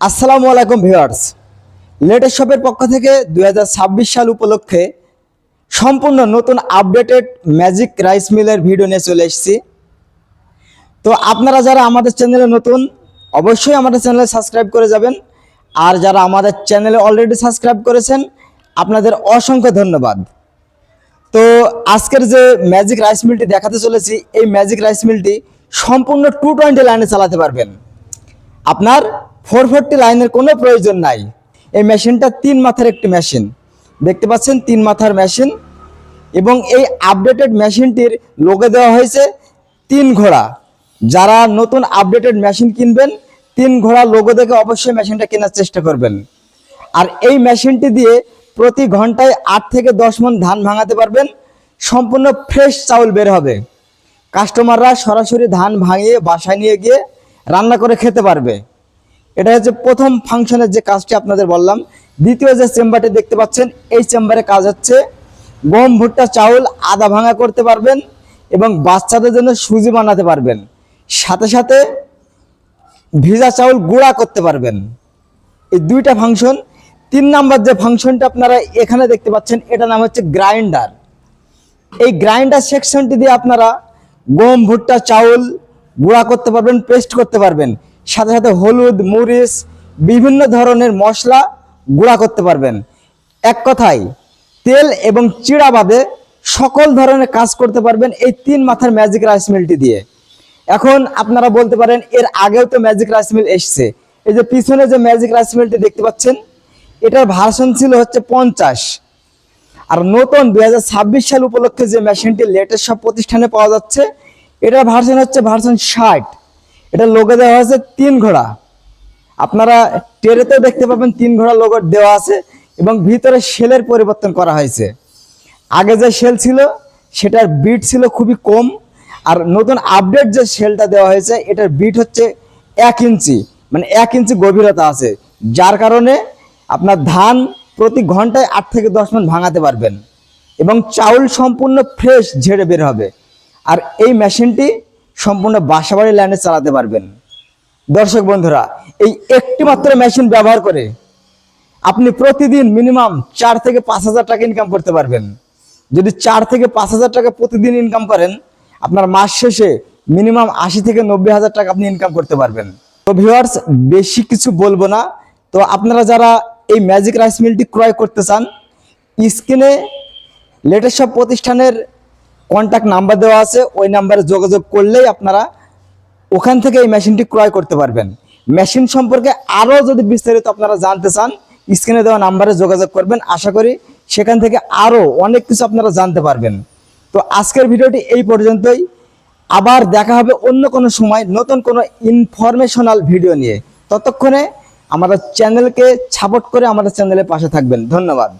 আসসালামু আলাইকুম viewers. Latest শপের পক্ষ থেকে দু দুই সাল উপলক্ষে সম্পূর্ণ নতুন আপডেটেড ম্যাজিক রাইস মিলের ভিডিও নিয়ে চলে এসেছি। তো আপনারা যারা আমাদের চ্যানেলে নতুন, অবশ্যই আমাদের চ্যানেলে সাবস্ক্রাইব করে যাবেন। আর যারা আমাদের চ্যানেলে অলরেডি সাবস্ক্রাইব করেছেন, আপনাদের অসংখ্য ধন্যবাদ। তো আজকের যে ম্যাজিক রাইস মিলটি দেখাতে চলেছি, এই ম্যাজিক রাইস মিলটি সম্পূর্ণ টু টোয়েন্টি লাইনে চালাতে পারবেন। আপনার ফোর ফোরটি লাইনের কোনো প্রয়োজন নাই। এই মেশিনটা তিন মাথার একটি মেশিন। দেখতে পাচ্ছেন তিন মাথার মেশিন এবং এই আপডেটেড মেশিনটির লোকে দেওয়া হয়েছে তিন ঘোড়া। যারা নতুন আপডেটেড মেশিন কিনবেন, তিন ঘোড়া লোগো দেখে অবশ্যই মেশিনটা কেনার চেষ্টা করবেন। আর এই মেশিনটি দিয়ে প্রতি ঘন্টায় আট থেকে দশ মন ধান ভাঙাতে পারবেন, সম্পূর্ণ ফ্রেশ চাউল বের হবে। কাস্টমাররা সরাসরি ধান ভাঙিয়ে বাসায় নিয়ে গিয়ে রান্না করে খেতে পারবে। এটা হচ্ছে প্রথম ফাংশনের যে কাজটি আপনাদের বললাম। দ্বিতীয় যে চেম্বারটি দেখতে পাচ্ছেন, এই চেম্বারে কাজ হচ্ছে গম, ভুট্টা, চাউল আদা ভাঙা করতে পারবেন এবং বাচ্চাদের জন্য সুজি বানাতে পারবেন। সাথে সাথে ভিজা চাউল গুঁড়া করতে পারবেন। এই দুইটা ফাংশন তিন নাম্বার যে ফাংশনটা আপনারা এখানে দেখতে পাচ্ছেন এটা নাম হচ্ছে গ্রাইন্ডার এই গ্রাইন্ডার সেকশনটি দিয়ে আপনারা গম, ভুট্টা, চাউল গুঁড়া করতে পারবেন পেস্ট করতে পারবেন। সাথে সাথে হলুদ, মরিচ, বিভিন্ন ধরনের মশলা গুঁড়া করতে পারবেন। এক কথায়, তেল এবং চিড়া বাদে সকল ধরনের কাজ করতে পারবেন এই তিন মাথার ম্যাজিক রাইস মিলটি দিয়ে। এখন আপনারা বলতে পারেন, এর আগেও তো ম্যাজিক রাইস মিল এসছে। এই যে পিছনে যে ম্যাজিক রাইস মিলটি দেখতে পাচ্ছেন, এটার ভার্সন ছিল হচ্ছে পঞ্চাশ। আর নতুন দুই হাজার ছাব্বিশ সাল উপলক্ষে যে মেশিনটি লেটেস্ট সব প্রতিষ্ঠানে পাওয়া যাচ্ছে এটার ভার্সন হচ্ছে ভার্সন ষাট। এটা লোগো দেওয়া হয়েছে তিন ঘোড়া। আপনারা টেরেতেও দেখতে পাবেন তিন ঘোড়া লোগো দেওয়া আছে এবং ভিতরে শেলের পরিবর্তন করা হয়েছে। আগে যে শেল ছিল, সেটার বিট ছিল খুবই কম। আর নতুন আপডেট যে শেলটা দেওয়া হয়েছে, এটার বিট হচ্ছে এক ইঞ্চি। মানে এক ইঞ্চি গভীরতা আছে। যার কারণে আপনার ধান প্রতি ঘন্টায় আট থেকে দশ মিনিট ভাঙাতে পারবেন। এবং চাউল সম্পূর্ণ ফ্রেশ ঝেড়ে বের হবে। আর এই মেশিনটি সম্পূর্ণ বাসাবাড়ি লাইনে চালাতে পারবেন। দর্শক বন্ধুরা, এই একটি মাত্র মেশিন ব্যবহার করে আপনি প্রতিদিন মিনিমাম চার থেকে পাঁচ হাজার টাকা ইনকাম করতে পারবেন। যদি চার থেকে পাঁচ হাজার টাকা প্রতিদিন ইনকাম করেন, আপনার মাস শেষে মিনিমাম আশি থেকে নব্বই হাজার টাকা আপনি ইনকাম করতে পারবেন। তো ভিউয়ার্স বেশি কিছু বলব না। তো আপনারা যারা এই ম্যাজিক রাইস মিলটি ক্রয় করতে চান, স্ক্রিনে লেটেস্ট সব প্রতিষ্ঠানের কন্ট্যাক্ট নাম্বার দেওয়া আছে, ওই নাম্বারে যোগাযোগ করলেই আপনারা ওখান থেকে এই মেশিনটি ক্রয় করতে পারবেন। মেশিন সম্পর্কে আরও যদি বিস্তারিত আপনারা জানতে চান স্ক্রিনে দেওয়া নাম্বারে যোগাযোগ করবেন। আশা করি সেখান থেকে আরও অনেক কিছু আপনারা জানতে পারবেন। তো আজকের ভিডিওটি এই পর্যন্তই। আবার দেখা হবে অন্য কোনো সময় নতুন কোনো ইনফরমেশনাল ভিডিও নিয়ে। ততক্ষণে আমাদের চ্যানেলকে সাপোর্ট করে আমাদের চ্যানেলের পাশে থাকবেন। ধন্যবাদ।